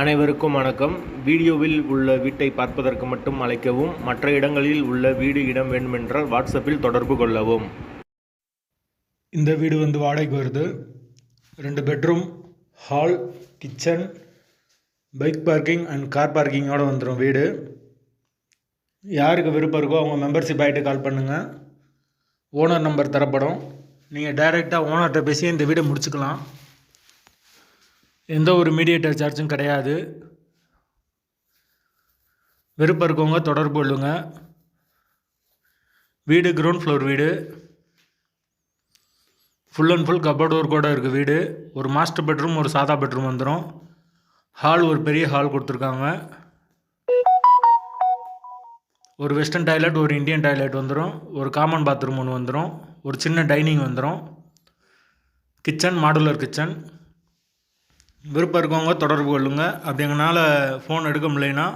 அனைவருக்கும் வணக்கம். வீடியோவில் உள்ள வீட்டை பார்ப்பதற்கு மட்டும் அழைக்கவும் மற்ற இடங்களில் உள்ள வீடு இடம் வேண்டுமென்றால் வாட்ஸ்அப்பில் தொடர்பு கொள்ளவும். இந்த வீடு வந்து வாடகைக்கு வருது. ரெண்டு bedroom hall kitchen bike parking and car பார்க்கிங்கோட வந்துடும் வீடு. யாருக்கு விருப்பம் இருக்கோ அவங்க மெம்பர்ஷிப் ஆகிட்டு கால் பண்ணுங்கள் ஓனர் நம்பர் தரப்படும். நீங்கள் டைரெக்டாக ஓனர்கிட்ட பேசி இந்த வீடை முடிச்சுக்கலாம். எந்த ஒரு மீடியேட்டர் சார்ஜும் கிடையாது. விருப்பம் இருக்கவங்க தொடர்பு கொள்ளுங்க. வீடு கிரவுண்ட் ஃப்ளோர் வீடு. ஃபுல் அண்ட் ஃபுல் கபோர்ட் ஒர்க்கோட இருக்குது வீடு. ஒரு மாஸ்டர் பெட்ரூம் ஒரு சாதா பெட்ரூம் வந்துடும் ஹால் ஒரு பெரிய ஹால் கொடுத்துருக்காங்க. ஒரு வெஸ்டர்ன் டாய்லெட் ஒரு இந்தியன் டாய்லெட் வந்துடும் ஒரு காமன் பாத்ரூம் ஒன்று வந்துடும் ஒரு சின்ன டைனிங் வந்துடும் கிச்சன் மாடுலர் கிச்சன் விருப்பம் இருக்கவங்க தொடர்பு கொள்ளுங்கள் அப்படி எங்களால் ஃபோன் எடுக்க முடியலைன்னா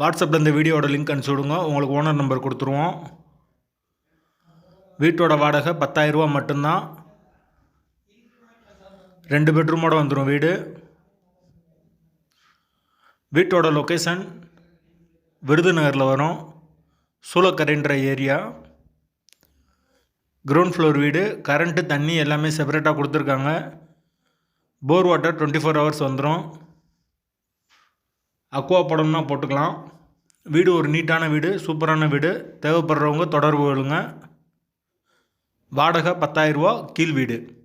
வாட்ஸ்அப்பில் இந்த வீடியோட லிங்க் அனுப்பிச்சி விடுங்க. உங்களுக்கு ஓனர் நம்பர் கொடுத்துருவோம். வீட்டோட வாடகை பத்தாயிரரூபா மட்டும்தான். ரெண்டு பெட்ரூமோட வந்துடும் வீடு. வீட்டோட லொக்கேஷன் விருதுநகரில் வரும். சூளக்கரைன்ற ஏரியா கிரவுண்ட் ஃப்ளோர் வீடு. கரண்ட்டு தண்ணி எல்லாமே செப்பரேட்டாக கொடுத்துருக்காங்க. Bore water twenty four hours வந்துடும் அக்வா படம்னா போட்டுக்கலாம். வீடு ஒரு நீட்டான வீடு சூப்பரான வீடு. தேவைப்படுறவங்க தொடர்பு கொள்ளுங்க. வாடகை பத்தாயிரரூபா கீழ் வீடு.